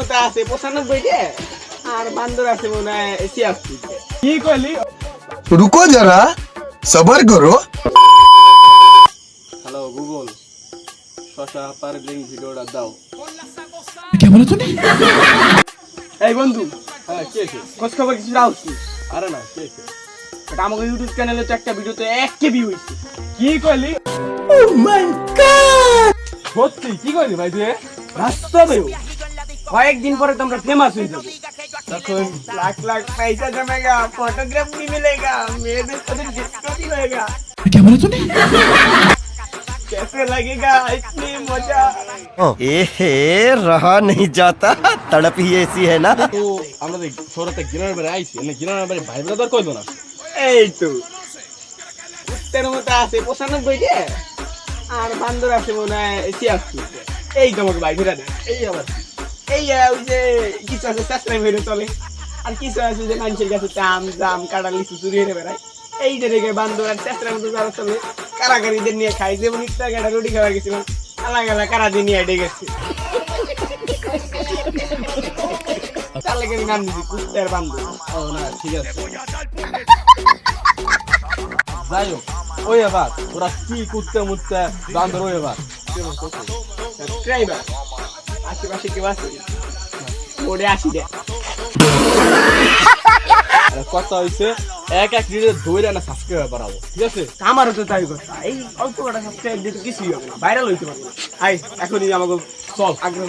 ক্ষমতা আছে পঁচানব্বইতে আর বান্দর আছে মনে হয় ছিয়াশি কি। কইলি? রুকো যারা সবার করো। হ্যালো গুগল শশা পার ভিডিওটা দাও। কে বলো তুমি? এই বন্ধু হ্যাঁ কে কে? খোঁজ খবর কিছু দাও আরে না কে কে? এটা আমাকে ইউটিউব চ্যানেলে তো একটা ভিডিওতে এক কে ভিউ হইছে। কি কইলি? ও মাই গড সত্যি কি কইলি ভাই তুই রাস্তা দেও কয়েকদিন পরে তোমরা ফেমাস হয়ে যাবে তখন লাখ লাখ পয়সা জমেগা फोटोग्राफ भी मिलेगा मेरे साथ डिस्को भी होएगा क्या बोला तूने कैसे लगेगा इतनी मजा एहे रहा नहीं जाता तड़प ही ऐसी है ना তো আমাদের শহরতে গিরার বাড়ি আইছি না গিরার বাড়ি ভাই ব্রাদার কইতো না এই তো উত্তর মতো আছে পঁচানব্বই ডে আর বান্দর আছে মনে হয় ছিয়াশি এই তোমাকে ভাই ঘুরে দেয় এই আবার এই যে কিছু আছে চেষ্টা মেরে চলে। আর কিছু আছে যে মানুষের কাছে চাম জাম কাটা লিচু চুরি হেরে বেড়ায়। এইটা দেখে বান্দর আর চেষ্টার মতো যারা চলে কারাগারিদের নিয়ে খাই যেমন ইচ্ছা একটা রুটি খাওয়া গেছিলাম। আলাদা আলাদা কারা দিয়ে নিয়ে হেঁটে গেছে। আমি নাম দিছি কুত্তার বান্দর। ও না ঠিক আছে। যাই হোক ওই এবার ওরা কি কুত্তে মুত্তে বান্দর ওই এবার সাবস্ক্রাইবার আশেপাশে কেউ আছে? ওরে আসি দে। কথা হয়েছে এক এক ভিডিও ধরে না সাবস্ক্রাইব বাড়াবো ঠিক আছে? আমারও তো তাই কথা। এই অল্প কটা সাবস্ক্রাইব দিতে কিছুই হবে না ভাইরাল হইতে পারবে। আই এখনই আমাকে চল। আগ্রহ